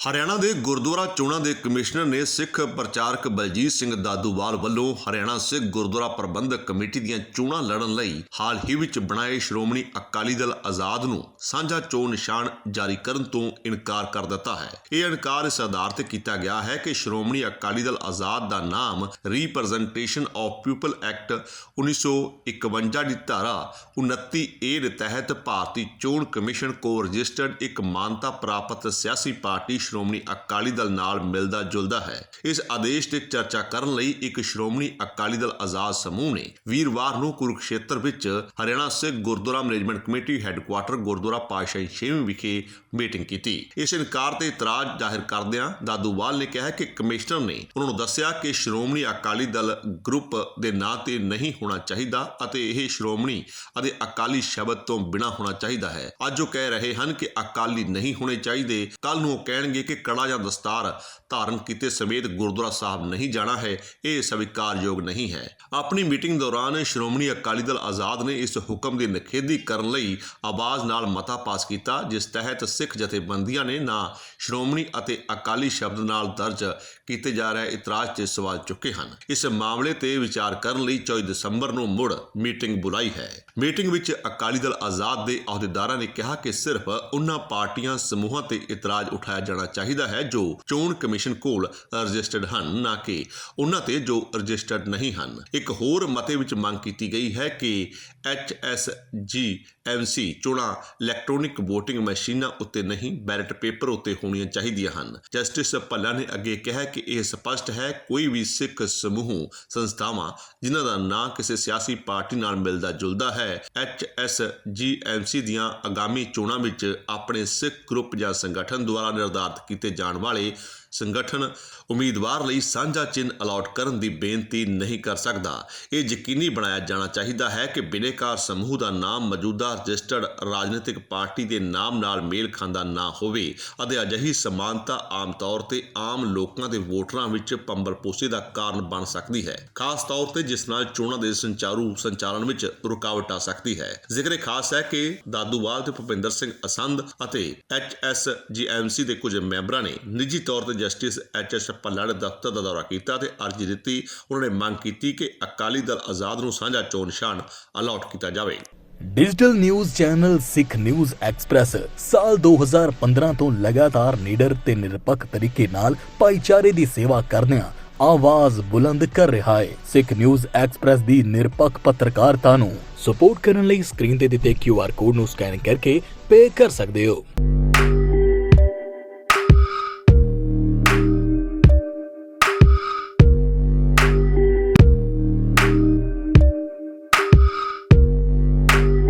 ਹਰਿਆਣਾ ਦੇ ਗੁਰਦੁਆਰਾ ਚੋਣਾਂ ਦੇ ਕਮਿਸ਼ਨਰ ਨੇ ਸਿੱਖ ਪ੍ਰਚਾਰਕ ਬਲਜੀਤ ਸਿੰਘ ਦਾਦੂਵਾਲ ਵੱਲੋਂ ਹਰਿਆਣਾ ਸਿੱਖ ਗੁਰਦੁਆਰਾ ਪ੍ਰਬੰਧਕ ਕਮੇਟੀ ਦੀਆਂ ਚੋਣਾਂ ਲੜਨ ਲਈ ਹਾਲ ਹੀ ਵਿੱਚ ਬਣਾਏ ਸ਼੍ਰੋਮਣੀ ਅਕਾਲੀ ਦਲ ਆਜ਼ਾਦ ਨੂੰ ਸਾਂਝਾ ਚੋਣ ਨਿਸ਼ਾਨ ਜਾਰੀ ਕਰਨ ਤੋਂ ਇਨਕਾਰ ਕਰ ਦਿੱਤਾ ਹੈ। ਇਹ ਇਨਕਾਰ ਇਸ ਆਧਾਰ ਤੇ ਕੀਤਾ ਗਿਆ ਹੈ ਕਿ ਸ਼੍ਰੋਮਣੀ ਅਕਾਲੀ ਦਲ ਆਜ਼ਾਦ ਦਾ ਨਾਮ ਰੀਪ੍ਰੈਜ਼ੈਂਟੇਸ਼ਨ ਆਫ ਪੀਪਲ ਐਕਟ 1951 ਦੀ ਧਾਰਾ 29 ਏ ਦੇ ਤਹਿਤ ਭਾਰਤੀ ਚੋਣ ਕਮਿਸ਼ਨ ਕੋ ਰਜਿਸਟਰਡ ਇੱਕ ਮਾਨਤਾ ਪ੍ਰਾਪਤ ਸਿਆਸੀ ਪਾਰਟੀ ਸ਼੍ਰੋਮਣੀ ਅਕਾਲੀ ਦਲ ਨਾਲ ਮਿਲਦਾ ਜੁਲਦਾ ਹੈ। ਇਸ ਆਦੇਸ਼ ਤੇ ਚਰਚਾ ਕਰਨ ਲਈ ਇੱਕ ਸ਼੍ਰੋਮਣੀ ਅਕਾਲੀ ਦਲ ਆਜ਼ਾਦ ਸਮੂਹ ਨੇ ਵੀਰਵਾਰ ਨੂੰ ਕੁਰੂਕਸ਼ੇਤਰ ਵਿੱਚ Haryana Sikh Gurdwara management committee headquarter Gurdwara Patshahi Chhevin ਵਿਖੇ ਮੀਟਿੰਗ ਕੀਤੀ। ਇਸ ਇਨਕਾਰ ਤੇ ਇਤਰਾਜ਼ ਜ਼ਾਹਿਰ ਕਰਦਿਆਂ ਦਾਦੂਵਾਲ ਨੇ ਕਿਹਾ ਕਿ ਕਮਿਸ਼ਨਰ ਨੇ ਉਹਨਾਂ ਨੂੰ ਦੱਸਿਆ ਕਿ ਸ਼੍ਰੋਮਣੀ ਅਕਾਲੀ ਦਲ ਗਰੁੱਪ ਦੇ ਨਾਂ ਤੇ ਨਹੀਂ ਹੋਣਾ ਚਾਹੀਦਾ ਅਤੇ ਇਹ ਸ਼੍ਰੋਮਣੀ ਅਤੇ ਅਕਾਲੀ ਸ਼ਬਦ ਤੋਂ ਬਿਨਾ ਹੋਣਾ ਚਾਹੀਦਾ ਹੈ। ਅੱਜ ਉਹ ਕਹਿ ਰਹੇ ਹਨ ਕਿ ਅਕਾਲੀ ਨਹੀਂ ਹੋਣੇ ਚਾਹੀਦੇ। ਕੱਲ ਨੂੰ ਉਹ ਕਹਿਣਗੇ ਕਿ ਕੜਾ ਜਾਂ ਦਸਤਾਰ ਧਾਰਨ ਕੀਤੇ ਸਮੇਤ ਗੁਰਦੁਆਰਾ ਸਾਹਿਬ ਨਹੀਂ ਜਾਣਾ ਹੈ, ਇਹ ਸਵੀਕਾਰਯੋਗ ਨਹੀਂ ਹੈ। ਆਪਣੀ ਮੀਟਿੰਗ ਦੌਰਾਨ ਸ਼੍ਰੋਮਣੀ ਅਕਾਲੀ ਦਲ ਆਜ਼ਾਦ ਨੇ ਇਸ ਹੁਕਮ ਦੀ ਨਿਖੇਧੀ ਕਰਨ ਲਈ ਆਵਾਜ਼ ਨਾਲ ਮਤਾ ਪਾਸ ਕੀਤਾ, ਜਿਸ ਤਹਿਤ ਸਿੱਖ ਜਥੇਬੰਦੀਆਂ ਨੇ ਨਾ ਸ਼੍ਰੋਮਣੀ ਅਤੇ ਅਕਾਲੀ ਸ਼ਬਦ ਨਾਲ ਦਰਜ ਕੀਤੇ ਜਾ ਰਹੇ ਇਤਰਾਜ਼ ਤੇ ਸਵਾਲ ਚੁੱਕੇ ਹਨ। ਇਸ ਮਾਮਲੇ ਤੇ ਵਿਚਾਰ ਕਰਨ ਲਈ 24 ਦਸੰਬਰ ਨੂੰ ਮੁੜ ਮੀਟਿੰਗ ਬੁਲਾਈ ਹੈ। ਮੀਟਿੰਗ ਵਿੱਚ ਅਕਾਲੀ ਦਲ ਆਜ਼ਾਦ ਦੇ ਅਹੁਦੇਦਾਰਾਂ ਨੇ ਕਿਹਾ ਕਿ ਸਿਰਫ ਉਹਨਾਂ ਪਾਰਟੀਆਂ, ਸਮੂਹਾਂ ਤੇ ਇਤਰਾਜ਼ ਉਠਾਇਆ ਜਾਣਾ ਚਾਹੀਦਾ ਹੈ ਜੋ ਚੋਣ ਕਮਿਸ਼ਨ ਕੋਲ ਰਜਿਸਟਰਡ ਹਨ, ਨਾ ਕਿ ਉਹਨਾਂ ਤੇ ਜੋ ਰਜਿਸਟਰਡ ਨਹੀਂ ਹਨ। ਇੱਕ ਹੋਰ ਮਤੇ ਵਿੱਚ ਮੰਗ ਕੀਤੀ ਗਈ ਹੈ ਕਿ ਐਚਐਸਜੀ ਐਮਸੀ ਚੋਣਾਂ ਇਲੈਕਟ੍ਰੋਨਿਕ VOTING ਮਸ਼ੀਨਾਂ ਉੱਤੇ ਨਹੀਂ, ਬੈਲਟ ਪੇਪਰ ਉੱਤੇ ਹੋਣੀਆਂ ਚਾਹੀਦੀਆਂ ਹਨ। ਜਸਟਿਸ ਭੱਲਾ ਨੇ ਅੱਗੇ ਕਿਹਾ ਕਿ ਇਹ ਸਪਸ਼ਟ ਹੈ, ਕੋਈ ਵੀ ਸਿੱਖ ਸਮੂਹ, ਸੰਸਥਾਵਾਂ ਜਿਨ੍ਹਾਂ ਦਾ ਨਾਂ ਕਿਸੇ ਸਿਆਸੀ ਪਾਰਟੀ ਨਾਲ ਮਿਲਦਾ ਜੁਲਦਾ ਹੈ ਐਚਐਸਜੀਐਮਸੀ ਦੀਆਂ ਆਗਾਮੀ ਚੋਣਾਂ ਵਿੱਚ ਆਪਣੇ ਸਿੱਖ ਗਰੁੱਪ ਜਾਂ ਸੰਗਠਨ ਦੁਆਰਾ ਨਿਰਧਾਰਤ ਕੀਤੇ ਜਾਣ ਵਾਲੇ ਸੰਗਠਨ ਉਮੀਦਵਾਰ ਲਈ ਸਾਂਝਾ ਚਿੰਨ੍ਹ ਅਲਾਟ ਕਰਨ ਦੀ ਬੇਨਤੀ ਨਹੀਂ ਕਰ ਸਕਦਾ। ਇਹ ਯਕੀਨੀ ਬਣਾਇਆ ਜਾਣਾ ਚਾਹੀਦਾ ਹੈ ਕਿ ਬਿਨੇਕਾਰ ਸਮੂਹ ਦਾ ਨਾਮ ਮੌਜੂਦਾ ਰਜਿਸਟਰਡ ਰਾਜਨੀਤਿਕ ਪਾਰਟੀ ਦੇ ਨਾਮ ਨਾਲ ਮੇਲ ਖਾਂਦਾ ਨਾ ਹੋਵੇ ਅਤੇ ਅਜਿਹੀ ਸਮਾਨਤਾ ਆਮ ਤੌਰ ਤੇ ਆਮ ਲੋਕਾਂ ਦੇ ਵੋਟਰਾਂ ਵਿੱਚ ਪੰਬਰਪੋਸ਼ੀ ਦਾ ਕਾਰਨ ਬਣ ਸਕਦੀ ਹੈ। ਖਾਸ ਤੌਰ ਤੇ ਜਿਸ ਨਾਲ ਚੋਣਾਂ ਦੇ ਸੰਚਾਰੂ ਸੰਚਾਲਨ ਵਿੱਚ ਰੁਕਾਵਟ ਆ ਸਕਦੀ ਹੈ। ਜ਼ਿਕਰ ਖਾਸ ਹੈ ਕਿ ਦਾਦੂਵਾਲ ਤੇ ਭੁਪਿੰਦਰ ਸਿੰਘ ਅਸੰਦ ਅਤੇ ਐਚਐਸਜੀਐਮਸੀ ਦੇ ਕੁਝ ਮੈਂਬਰਾਂ ਨੇ ਨਿੱਜੀ ਤੌਰ ਤੇ ਜਸਟਿਸ ਐਚਐਸ ਭੱਲਾ ਦੇ ਦਫ਼ਤਰ ਦਾ ਦੌਰਾ ਕੀਤਾ ਤੇ ਅਰਜ਼ੀ ਦਿੱਤੀ। ਉਹਨਾਂ ਨੇ ਮੰਗ ਕੀਤੀ ਕਿ ਅਕਾਲੀ ਦਲ ਆਜ਼ਾਦ ਨੂੰ ਸਾਂਝਾ ਚੋਣ ਨਿਸ਼ਾਨ ਅਲਾਟ ਕੀਤਾ ਜਾਵੇ। Digital news channel Sikh news express ਸਾਲ 2015 ਤੋਂ ਲਗਾਤਾਰ ਨਿਡਰ ਤੇ ਨਿਰਪੱਖ ਤਰੀਕੇ ਨਾਲ ਭਾਈਚਾਰੇ ਦੀ ਸੇਵਾ ਕਰਦਿਆਂ ਆਵਾਜ਼ ਬੁਲੰਦ ਕਰ ਰਿਹਾ ਹੈ। ਸਿੱਖ ਨਿਊਜ਼ ਐਕਸਪ੍ਰੈਸ ਦੀ ਨਿਰਪੱਖ ਪੱਤਰਕਾਰਤਾ ਨੂੰ ਸਪੋਰਟ ਕਰਨ ਲਈ ਸਕਰੀਨ ਤੇ ਦਿੱਤੇ QR ਕੋਡ ਨੂੰ ਸਕੈਨ ਕਰਕੇ ਪੇ ਕਰ ਸਕਦੇ ਹੋ।